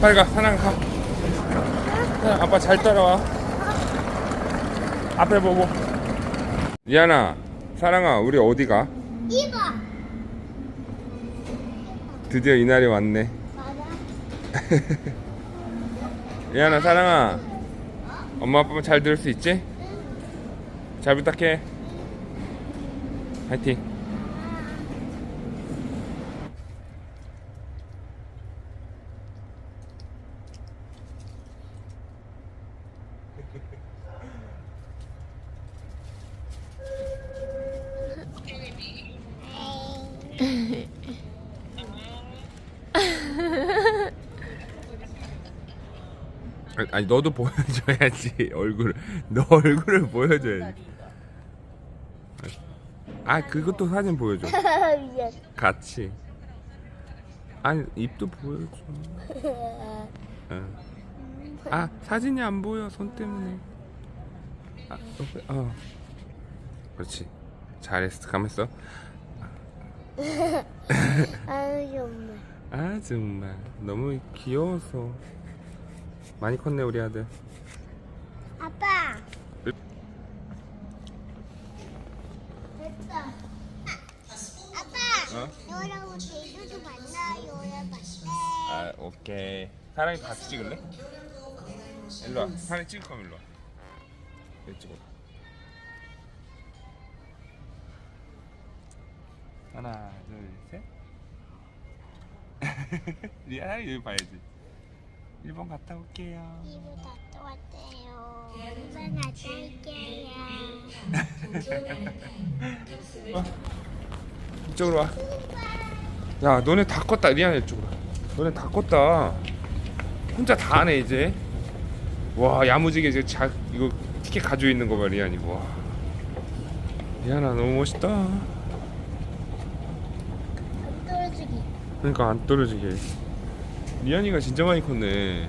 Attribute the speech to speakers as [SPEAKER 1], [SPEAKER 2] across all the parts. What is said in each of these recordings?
[SPEAKER 1] 빨리 가 사랑 가. 사랑, 아빠 잘 따라와. 앞에 보고. 리안아 사랑아 우리 어디 가?
[SPEAKER 2] 이거
[SPEAKER 1] 드디어 이날이 왔네.
[SPEAKER 2] 맞아.
[SPEAKER 1] 리안아 사랑아. 엄마 아빠 잘 들을 수 있지? 잘 부탁해. 화이팅 아니, 너도 보여줘야지 얼굴 너 얼굴을 보여줘야지. 아 그것도 사진 보여줘.
[SPEAKER 2] 미안.
[SPEAKER 1] 같이. 아니 입도 보여줘. 어. 아 사진이 안 보여 손 때문에. 아, 어. 그렇지. 잘했어. 가만있어.
[SPEAKER 2] 아유 정말.
[SPEAKER 1] 아 정말. 너무 귀여워서 많이 컸네 우리 아들
[SPEAKER 2] 아빠. 됐다. 아빠.
[SPEAKER 1] 어?
[SPEAKER 2] 너랑 제주도 만나요.
[SPEAKER 1] 아 오케이 사랑이 같이 찍을래? 일로 와 사랑이 찍을 거면 일로 와 여기 찍어 하나 둘셋 리아 여기 봐야지 1번 갔다 올게요.
[SPEAKER 2] 이거 갔다 왔대요. 이번 갔다 올게요.
[SPEAKER 1] 이쪽으로 와 야 너네 다 컸다. 리아 이쪽으로. 와. 너네 다 컸다. 혼자 다 하네 이제. 와 야무지게 이제 자 이거 티켓 가지고 있는 거 봐 리안이. 와. 리안아 너무 멋있다.
[SPEAKER 2] 안 떨어지기.
[SPEAKER 1] 그러니까 안 떨어지게 리안이가 진짜 많이 컸네.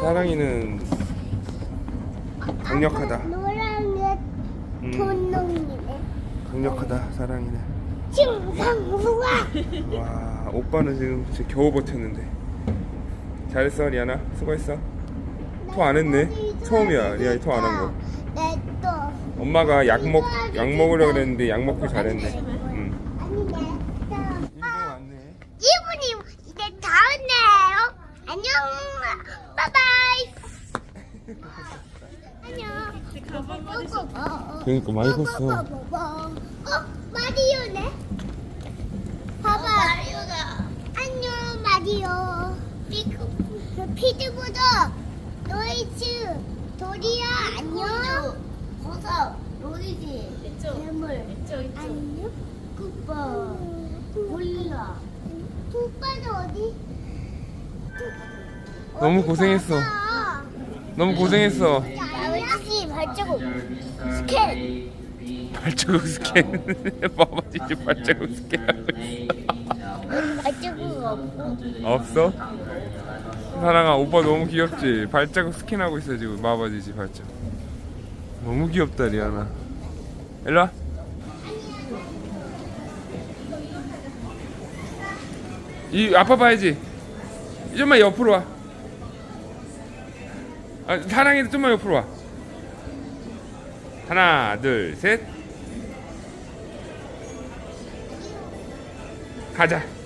[SPEAKER 1] 사랑이는 강력하다 음,
[SPEAKER 2] 돈농이네.
[SPEAKER 1] 강력하다 사랑이는
[SPEAKER 2] 칭상우와.
[SPEAKER 1] 와 오빠는 지금 진짜 겨우 버텼는데 잘했어 리안아 수고했어 토 안 했네 처음이야 리안이 토 안 한 거
[SPEAKER 2] 내 또.
[SPEAKER 1] 엄마가 약 먹 약 먹으려고 그랬는데 약 먹길 잘했네 응.
[SPEAKER 2] 아니 내 또.
[SPEAKER 1] 일본 왔네
[SPEAKER 2] 이분이 이제 다 왔네요. 안녕. 바이바이. 안녕.
[SPEAKER 1] 그러니까 많이 컸어
[SPEAKER 2] 어, 마리오네. 봐봐. 마리오다. 안녕, 마리오. 피크, 피드보다 노이츠, 도리야, 안녕. 버섯, 로이지, 괴물, 안녕. 쿠퍼, 몰라. 오빠는 어디?
[SPEAKER 1] 너무 고생했어 너무 고생했어
[SPEAKER 2] 아버지 발자국 스캔.
[SPEAKER 1] 발자국 스캔 봐봐지지 발자국 스캔하고 있어
[SPEAKER 2] 발자국.
[SPEAKER 1] 없어? 사랑아 오빠 너무 귀엽지? 발자국 스캔하고 있어 지금. 마바지지 발자국. 너무 귀엽다 리아나. 일로와. 이 아빠 봐야지. 좀만 옆으로 와. 아, 사랑이도 좀만 옆으로 와. 하나 둘 셋. 가자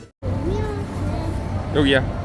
[SPEAKER 1] 여기야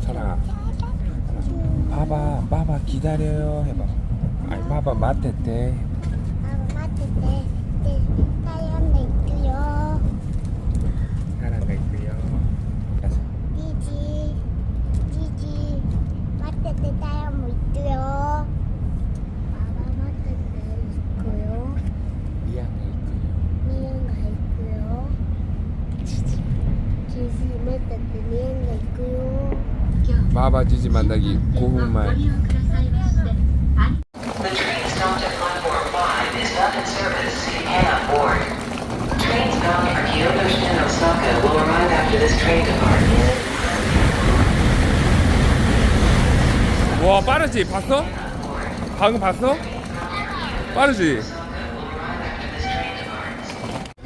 [SPEAKER 1] 사랑아 봐봐 봐봐 기다려요. 해봐. 아니 봐봐
[SPEAKER 2] 때, 사연도 있고요.
[SPEAKER 1] 있고요.
[SPEAKER 2] 아빠 맞을 때 있고요.
[SPEAKER 1] 미안가 있고요
[SPEAKER 2] 미연가 있고요. 지지, 맞을 때 미연가 있고요.
[SPEAKER 1] 봐봐 지지 만나기 고운말
[SPEAKER 3] The train stopped at platform 5 is not in service. You cannot board. Trains bound after this train departs.
[SPEAKER 1] 와 빠르지 봤어? 방금 봤어? 빠르지?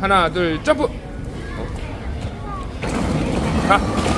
[SPEAKER 1] 하나 둘 점프 가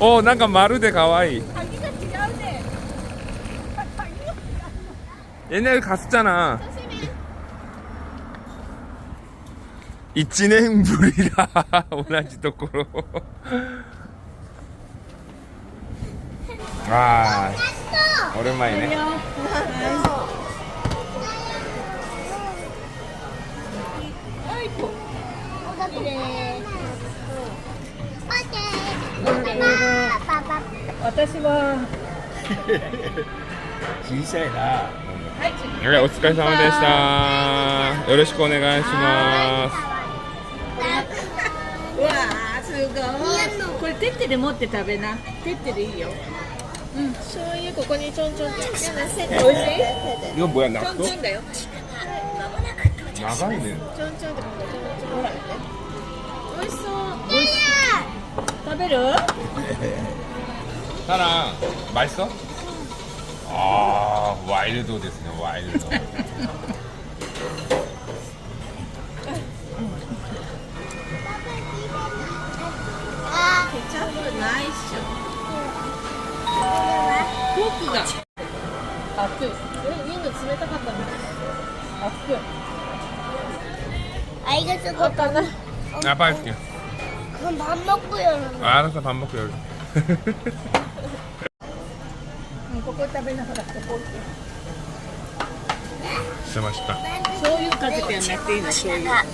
[SPEAKER 1] おなんか丸で可愛い 옛날에 갔었잖아. 이치는 물이라 오나지 도코로. 와 오랜만이네.
[SPEAKER 2] 빠빠
[SPEAKER 4] 私は。
[SPEAKER 1] 小さいな。はい、お疲れ様でした。よろしくお願いします。
[SPEAKER 4] うわあすごい。これテッテで持って食べな。テッテでいいよ。うん、醤油ここにちょんちょんちょん。美味しい。
[SPEAKER 1] い。や、
[SPEAKER 4] ちょんちょんだよ。
[SPEAKER 1] 長い。ね。
[SPEAKER 4] ちょんちょんってこと。美味しそう。食べる
[SPEAKER 1] 사랑 맛있어? 아 와일드 됐네 와일드.
[SPEAKER 2] 아,
[SPEAKER 4] ケチャップないっしょフォークが熱いえ家の冷たかったの熱い
[SPEAKER 2] 아 이거 쓰고
[SPEAKER 4] 가나
[SPEAKER 1] 아빠 할게.
[SPEAKER 2] 그럼 밥 먹고 열어.
[SPEAKER 1] 아, 알았어 밥 먹고 열게.
[SPEAKER 4] ここ食べなほらここ
[SPEAKER 1] 진짜 맛있다.
[SPEAKER 4] 醤油かけてやんなくていいの醤油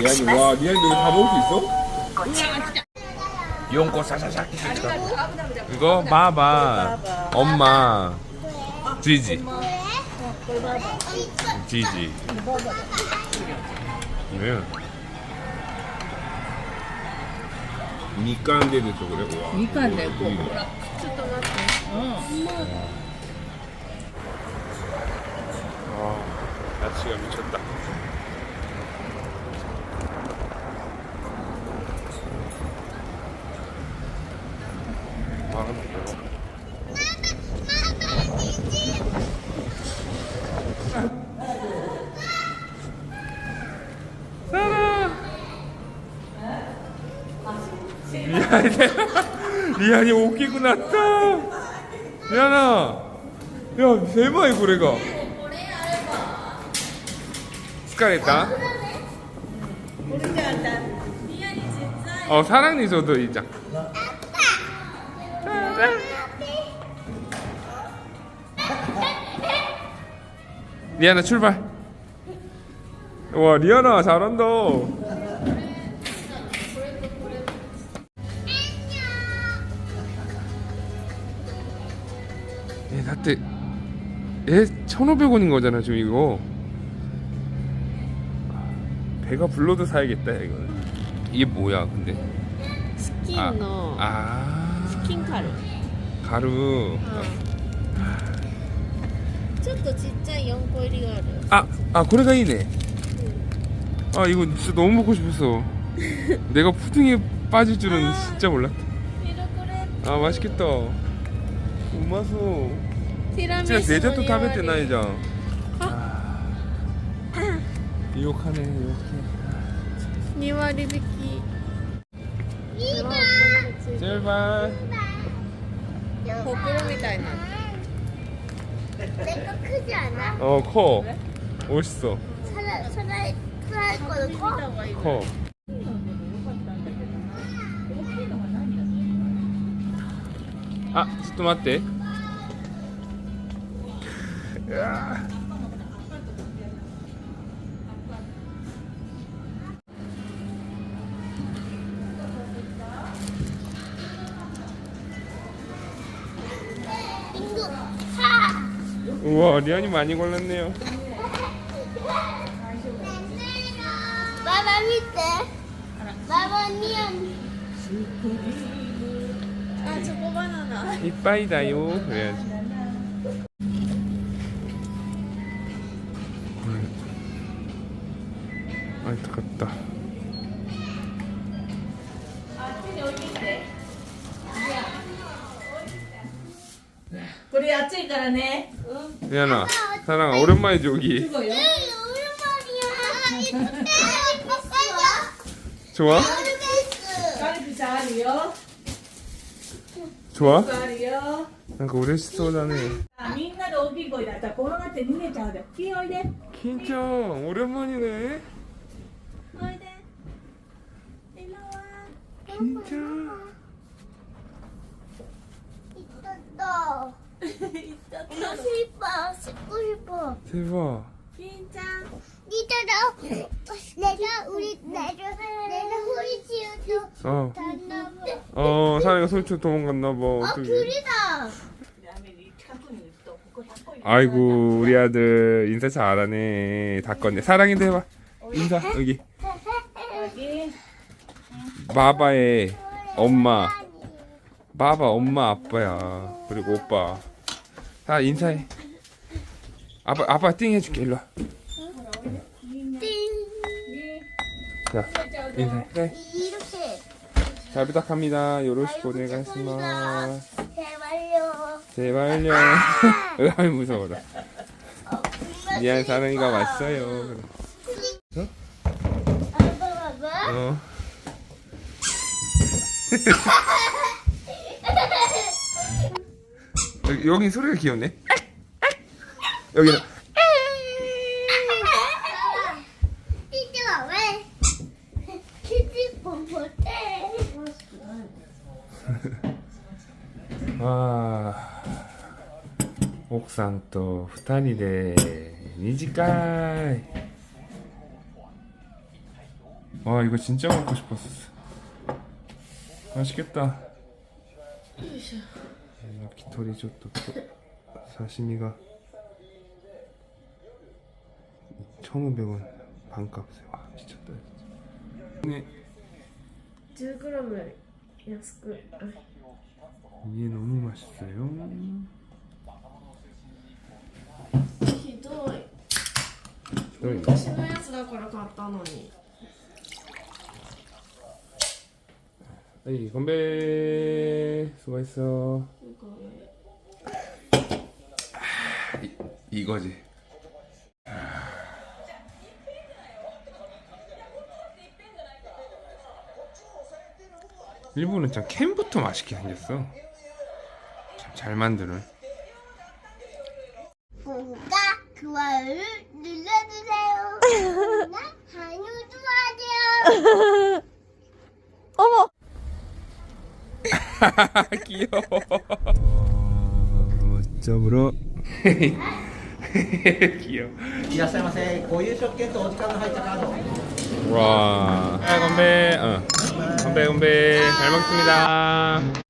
[SPEAKER 1] 리안이 와 리안이 너 다 먹을 수 있어? 용고 사사삭 이거 바바 엄마 지지 지지 네 미간 데도 또 그래 와
[SPEAKER 4] みかんだよここ
[SPEAKER 1] いいね
[SPEAKER 4] ほらちょっと待ってうん
[SPEAKER 1] 아 날씨가 미쳤다 야, 이제 리안이 웃기고 났다. 아, 리안아. 야, 대박이 고래가. 스카레타. 모르게 한다. 어, 사랑니 저도 이자. 리안아 출발. 와, 리안아 잘한다. だって 얘 1,500원인 거잖아 지금 이거 배가 불러도 사야겠다 이거 이게 뭐야 근데
[SPEAKER 4] スキンの
[SPEAKER 1] 아
[SPEAKER 4] スキンカル
[SPEAKER 1] 가루
[SPEAKER 4] ちょっとちっちゃい4個入りがある
[SPEAKER 1] 아, 아, 고래가 이네. 아, 이거 진짜 너무 먹고 싶었어. 내가 푸딩에 빠질 줄은 진짜 몰랐다.
[SPEAKER 4] ミルクレー
[SPEAKER 1] 아, 맛있겠다. 우마소.
[SPEAKER 4] ティラミ
[SPEAKER 1] 진짜
[SPEAKER 4] スの
[SPEAKER 1] 데저트
[SPEAKER 4] 2
[SPEAKER 1] 타베 때
[SPEAKER 4] 割
[SPEAKER 1] 나이자. 유혹하네, 유혹해.
[SPEAKER 4] 2割引き
[SPEAKER 2] いいな
[SPEAKER 1] 제발.
[SPEAKER 4] ほくろみたいな
[SPEAKER 2] 내거 크지 않아?
[SPEAKER 1] 어, 커. 멋있어.
[SPEAKER 2] 사라 사라 사라 거는 커?
[SPEAKER 1] 커. 아, 또 맞대. 으아.
[SPEAKER 2] 인
[SPEAKER 1] 우와 리안이 많이 걸렸네요.
[SPEAKER 2] 마마 밑에 마마
[SPEAKER 4] 니언 아 초코바나나.
[SPEAKER 1] 이빠이다요. 그래야지. 많이 뜨겁다
[SPEAKER 4] 우리 아침 가라 네.
[SPEAKER 1] 응. 미안아 사랑아 오랜만이지 여기
[SPEAKER 4] 죽어요.
[SPEAKER 1] 좋아?
[SPEAKER 4] 요
[SPEAKER 1] 좋아?
[SPEAKER 4] 자리요. 우리 시도자네 아,
[SPEAKER 1] 긴장 오랜만이네 킨짱.
[SPEAKER 2] 있었어 이거 싶어 씻고 싶어
[SPEAKER 1] 대박.
[SPEAKER 4] 킨짱
[SPEAKER 2] 니들아 내가 우리 내가 내가 소리 지어줘
[SPEAKER 1] 어,
[SPEAKER 2] 잤나 봐.
[SPEAKER 1] 어, 사랑이가 솔직히 도망갔나 봐.
[SPEAKER 2] 어. 귤이다
[SPEAKER 1] 아이고, 우리 아들 인사 잘하네. 다 껐네. 사랑이도 해봐. 인사. 여기 마바의 엄마. 마바 엄마 아빠야. 그리고 오빠. 다 인사해. 아빠 아빠 띵 해줄게 일로 와. 띵자 인사해. 네.
[SPEAKER 2] 이렇게
[SPEAKER 1] 잘 부탁합니다. 요로시고 오네가시마.
[SPEAKER 2] 제발요
[SPEAKER 1] 제발요. 으아 무서워라. 미안 사랑이가 왔어요.
[SPEAKER 2] 아빠 봐봐
[SPEAKER 1] 어. 여기, 여긴 소리가 귀엽네. 여기는
[SPEAKER 2] 이제와 왜 키즈 pomporte
[SPEAKER 1] 와 옥상 또 2人で二次会와 이거 진짜 먹고 싶었어 맛있겠다 야키토리 ちょっと刺身が 1,500원 반값에 와 미쳤다 진짜 네
[SPEAKER 4] 10g 安く
[SPEAKER 1] 이게 너무 맛있어요
[SPEAKER 4] ひどい
[SPEAKER 1] 또
[SPEAKER 4] 昔のやつだから買ったのに
[SPEAKER 1] 에이 건배 수고했어. 이, 이거지. 일본은 참 캔부터 맛있게 생겼어. 참 잘 만드는
[SPEAKER 2] 구독과 좋아요를 눌러주세요 나 한유도 하세요
[SPEAKER 1] 귀여워. 점으로. 귀여워. 와. 아, 건배. 어. 건배 건배. 잘 먹습니다.